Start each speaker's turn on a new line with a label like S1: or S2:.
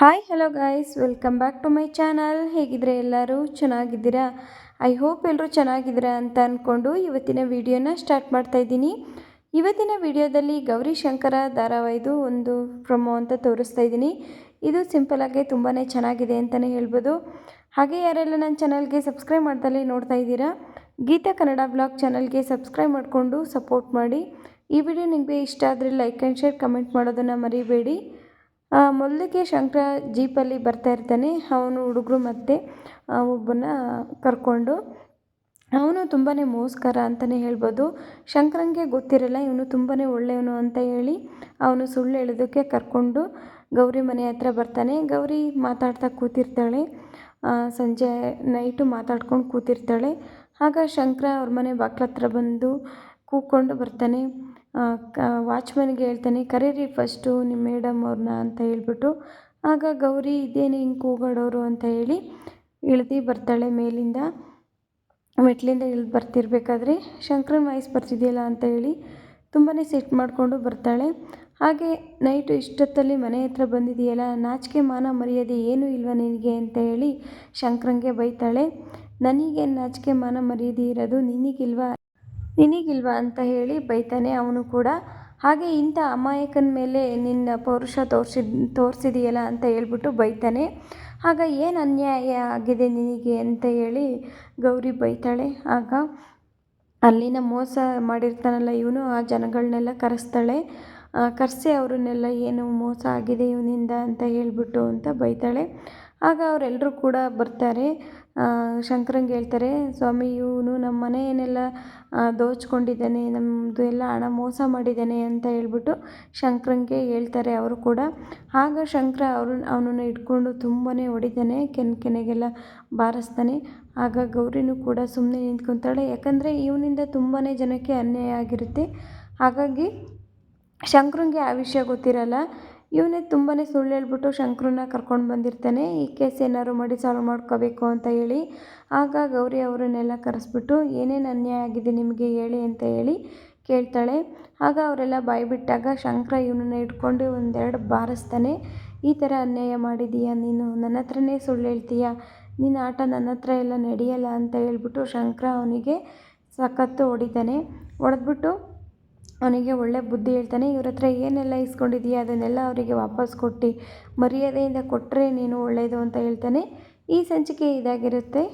S1: Hi hello guys welcome back to my channel ಹೇಗಿದ್ರೆ ಎಲ್ಲರೂ ಚೆನ್ನಾಗಿದ್ದೀರಾ? I hope ಎಲ್ಲರೂ ಚೆನ್ನಾಗಿದ್ದೀರಾ ಅಂತ ಅಂದ್ಕೊಂಡು ಇವತ್ತಿನ ವಿಡಿಯೋನ ಸ್ಟಾರ್ಟ್ ಮಾಡ್ತಾ ಇದ್ದೀನಿ. ಇವತ್ತಿನ ವಿಡಿಯೋದಲ್ಲಿ ಗೌರಿ ಶಂಕರ ಧಾರಾವಾಹಿದು ಒಂದು ಪ್ರೊಮೋ ಅಂತ ತೋರಿಸ್ತಾ ಇದ್ದೀನಿ. ಇದು ಸಿಂಪಲಾಗಿ ತುಂಬಾ ಚೆನ್ನಾಗಿದೆ ಅಂತಲೇ ಹೇಳ್ಬೋದು. ಹಾಗೆ ಯಾರೆಲ್ಲ ನನ್ನ ಚಾನಲ್ಗೆ ಸಬ್ಸ್ಕ್ರೈಬ್ ಮಾಡ್ದಲ್ಲಿ ನೋಡ್ತಾ ಇದ್ದೀರಾ, ಗೀತಾ ಕನ್ನಡ ಬ್ಲಾಗ್ ಚಾನಲ್ಗೆ ಸಬ್ಸ್ಕ್ರೈಬ್ ಮಾಡಿಕೊಂಡು ಸಪೋರ್ಟ್ ಮಾಡಿ. ಈ ವಿಡಿಯೋ ನಿಮಗೆ ಇಷ್ಟ ಆದರೆ ಲೈಕ್ ಆ್ಯಂಡ್ ಶೇರ್ ಕಮೆಂಟ್ ಮಾಡೋದನ್ನು ಮರಿಬೇಡಿ. ಮೊದಲಿಗೆ ಶಂಕರ ಜೀಪಲ್ಲಿ ಬರ್ತಾ ಇರ್ತಾನೆ. ಅವನು ಹುಡುಗರು ಮತ್ತು ಒಬ್ಬನ ಕರ್ಕೊಂಡು. ಅವನು ತುಂಬಾ ಮೋಸ್ಕರ ಅಂತಲೇ ಹೇಳ್ಬೋದು. ಶಂಕರಂಗೆ ಗೊತ್ತಿರಲ್ಲ, ಇವನು ತುಂಬಾ ಒಳ್ಳೆಯವನು ಅಂತ ಹೇಳಿ ಅವನು ಸುಳ್ಳು ಹೇಳೋದಕ್ಕೆ ಕರ್ಕೊಂಡು ಗೌರಿ ಮನೆ ಹತ್ರ ಬರ್ತಾನೆ. ಗೌರಿ ಮಾತಾಡ್ತಾ ಕೂತಿರ್ತಾಳೆ. ಸಂಜೆ ನೈಟು ಮಾತಾಡ್ಕೊಂಡು ಕೂತಿರ್ತಾಳೆ. ಆಗ ಶಂಕರ ಅವ್ರ ಮನೆ ಬಾಗ್ಲ ಹತ್ರ ಬಂದು ಕೂಕ್ಕೊಂಡು ಬರ್ತಾನೆ. ಕ ವಾಚ್ಮನ್ಗೆ ಹೇಳ್ತಾನೆ, ಕರೀರಿ ಫಸ್ಟು ನಿಮ್ಮ ಮೇಡಮ್ ಅವ್ರನ್ನ ಅಂತ ಹೇಳ್ಬಿಟ್ಟು, ಆಗ ಗೌರಿ ಇದೇನು ಹಿಂಗೆ ಕೂಗಾಡೋರು ಅಂತ ಹೇಳಿ ಇಳ್ದು ಬರ್ತಾಳೆ ಮೇಲಿಂದ. ಮೆಟ್ಲಿಂದ ಇಳ್ದು ಬರ್ತಿರ್ಬೇಕಾದ್ರೆ, ಶಂಕರನ್ ವಾಯ್ಸ್ ಬರ್ತಿದೆಯಲ್ಲ ಅಂತ ಹೇಳಿ ತುಂಬಾ ಸೆಟ್ ಮಾಡಿಕೊಂಡು ಬರ್ತಾಳೆ. ಹಾಗೆ ನೈಟು ಇಷ್ಟೊತ್ತಲ್ಲಿ ಮನೆ ಹತ್ರ ಬಂದಿದೆಯಲ್ಲ, ನಾಚಿಕೆ ಮಾನ ಮರ್ಯಾದೆ ಏನೂ ಇಲ್ವ ನಿನಗೆ ಅಂತ ಹೇಳಿ ಶಂಕರಂಗೆ ಬೈತಾಳೆ. ನನಗೇನು ನಾಚಿಕೆ ಮಾನ ಮರ್ಯಾದೆ ಇರೋದು? ನಿನಗಿಲ್ವಾ? ನಿನಗಿಲ್ವಾ ಅಂತ ಹೇಳಿ ಬೈತಾನೆ ಅವನು ಕೂಡ. ಹಾಗೆ ಇಂಥ ಅಮಾಯಕನ ಮೇಲೆ ನಿನ್ನ ಪೌರುಷ ತೋರಿಸಿದ ತೋರಿಸಿದೆಯಲ್ಲ ಅಂತ ಹೇಳ್ಬಿಟ್ಟು ಬೈತಾನೆ. ಆಗ ಏನು ಅನ್ಯಾಯ ಆಗಿದೆ ನಿನಗೆ ಅಂತ ಹೇಳಿ ಗೌರಿ ಬೈತಾಳೆ. ಆಗ ಅಲ್ಲಿನ ಮೋಸ ಮಾಡಿರ್ತಾನಲ್ಲ ಇವನು, ಆ ಜನಗಳನ್ನೆಲ್ಲ ಕರೆಸ್ತಾಳೆ. ಕರೆಸಿ ಅವರನ್ನೆಲ್ಲ ಏನು ಮೋಸ ಆಗಿದೆ ಇವನಿಂದ ಅಂತ ಹೇಳ್ಬಿಟ್ಟು ಅಂತ ಬೈತಾಳೆ. ಆಗ ಅವರೆಲ್ಲರೂ ಕೂಡ ಬರ್ತಾರೆ. ಶಂಕರಂಗೆ ಹೇಳ್ತಾರೆ, ಸ್ವಾಮಿ, ಇವನು ನಮ್ಮ ಮನೆಯನ್ನೆಲ್ಲ ದೋಚ್ಕೊಂಡಿದ್ದಾನೆ ನಮ್ಮದು ಎಲ್ಲ ಹಣ ಮೋಸ ಮಾಡಿದ್ದಾನೆ ಅಂತ ಹೇಳ್ಬಿಟ್ಟು ಶಂಕರಂಗೆ ಹೇಳ್ತಾರೆ ಅವರು ಕೂಡ. ಆಗ ಶಂಕರ ಅವರು, ಅವನನ್ನು ಇಟ್ಕೊಂಡು ತುಂಬಾ ಹೊಡಿತಾನೆ ಕೆನ್ ಕೆನೆಗೆಲ್ಲ ಬಾರಿಸ್ತಾನೆ. ಆಗ ಗೌರಿನೂ ಕೂಡ ಸುಮ್ಮನೆ ನಿಂತ್ಕೊತಾಳೆ. ಯಾಕಂದರೆ ಇವನಿಂದ ತುಂಬಾ ಜನಕ್ಕೆ ಅನ್ಯಾಯ ಆಗಿರುತ್ತೆ. ಹಾಗಾಗಿ ಶಂಕರಂಗೆ ಆ ವಿಷಯ ಗೊತ್ತಿರಲ್ಲ. ಇವನೇ ತುಂಬಾ ಸುಳ್ಳು ಹೇಳ್ಬಿಟ್ಟು ಶಂಕ್ರನ್ನ ಕರ್ಕೊಂಡು ಬಂದಿರ್ತಾನೆ. ಈ ಕೇಸ್ ಏನಾದ್ರು ಮಾಡಿ ಸಾಲ್ವ್ ಮಾಡ್ಕೋಬೇಕು ಅಂತ ಹೇಳಿ, ಆಗ ಗೌರಿ ಅವರನ್ನೆಲ್ಲ ಕರೆಸ್ಬಿಟ್ಟು, ಏನೇನು ಅನ್ಯಾಯ ಆಗಿದೆ ನಿಮಗೆ ಹೇಳಿ ಅಂತ ಹೇಳಿ ಕೇಳ್ತಾಳೆ. ಆಗ ಅವರೆಲ್ಲ ಬಾಯಿ ಬಿಟ್ಟಾಗ ಶಂಕರ ಇವನನ್ನ ಇಟ್ಕೊಂಡು ಒಂದೆರಡು ಬಾರಿಸ್ತಾನೆ. ಈ ಥರ ಅನ್ಯಾಯ ಮಾಡಿದೀಯ ನೀನು? ನನ್ನ ಹತ್ರನೇ ಸುಳ್ಳು ಹೇಳ್ತೀಯ? ನಿನ್ನ ಆಟ ನನ್ನ ಹತ್ರ ಎಲ್ಲ ನಡೆಯಲ್ಲ ಅಂತ ಹೇಳ್ಬಿಟ್ಟು ಶಂಕರ ಅವನಿಗೆ ಸಖತ್ತು ಹೊಡಿತಾನೆ. ಹೊಡೆದ್ಬಿಟ್ಟು ಅವನಿಗೆ ಒಳ್ಳೆ ಬುದ್ಧಿ ಹೇಳ್ತಾನೆ, ಇವ್ರ ಹತ್ರ ಏನೆಲ್ಲ ಇಸ್ಕೊಂಡಿದ್ದೀಯ? ಅದನ್ನೆಲ್ಲ ಅವರಿಗೆ ವಾಪಸ್ ಕೊಟ್ಟು ಮರ್ಯಾದೆಯಿಂದ ಕೊಟ್ಟರೆ ನೀನು ಒಳ್ಳೆಯದು ಅಂತ ಹೇಳ್ತಾನೆ. ಈ ಸಂಚಿಕೆ ಇದಾಗಿರುತ್ತೆ.